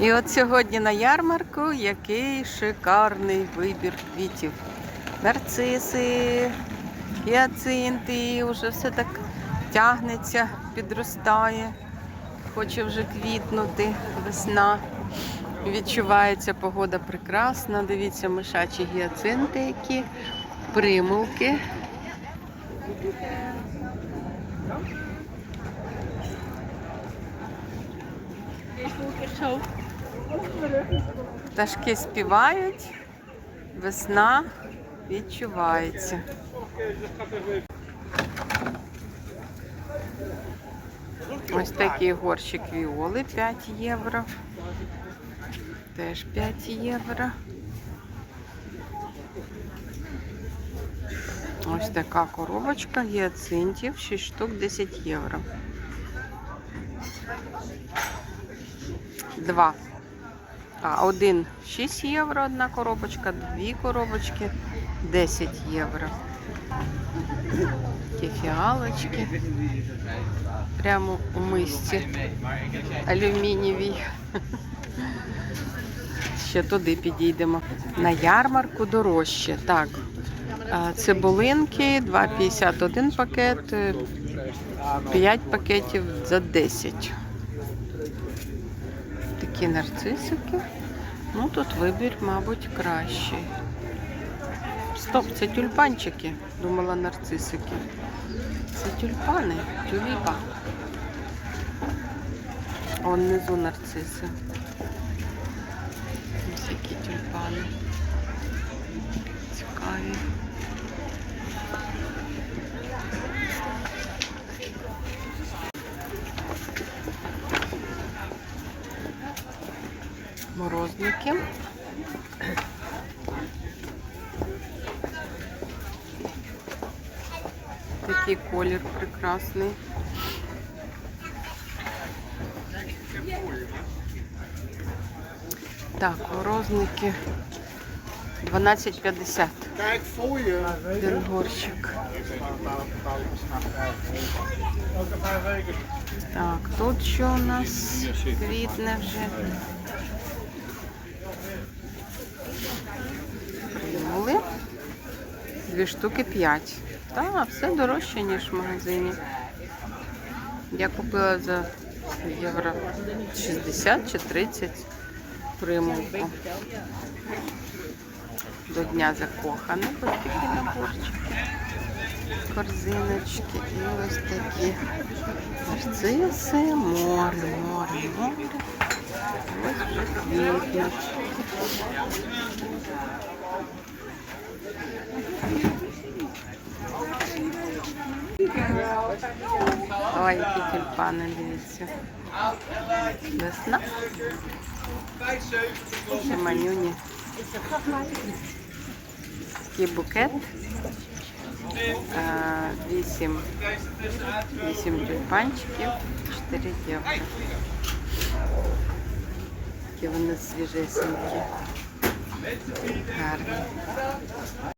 І от сьогодні на ярмарку який шикарний вибір квітів. Нарциси, гіацинти, вже все так тягнеться, підростає, хоче вже квітнути весна. Відчувається погода прекрасна. Дивіться, мишачі гіацинти, які примулки. Пташки співають, весна відчувається. Ось такий горщик віоли 5 євро. Теж 5 євро. Ось така коробочка гіацинтів, 6 штук 10 євро. Два. А, один 6 євро одна коробочка, дві коробочки 10 євро. Такі фіалочки. Прямо у мисці алюмінієвій. Ще туди підійдемо. На ярмарку дорожче. Так, цибулинки 2,51 пакет, 5 пакетів за 10. Такі нарцисики. Ну, тут вибір, мабуть, кращий. Стоп, це тюльпанчики. Думала нарцисики. Це тюльпани, тюліпа. Он внизу нарциси. Ось які тюльпани. Морозники. Такий колір прекрасний. Так, морозники 12,50. Kijk voor. Один горщик. Так, тут що у нас квітне вже. Дві штуки 5. Так, все дорожче, ніж в магазині. Я купила за євро 60 чи 30 примулку. До Дня закоханих ось такі наборчики. Корзиночки і ось такі нарциси, море, море, море. Ось вже квітнуть. Ой, які тюльпани, дивіться. Весна. Ще манюні. Такий букет. Е, Вісім, вісім тюльпанчиків, 4 євро. Такі вони свіжесенькі. Гарні.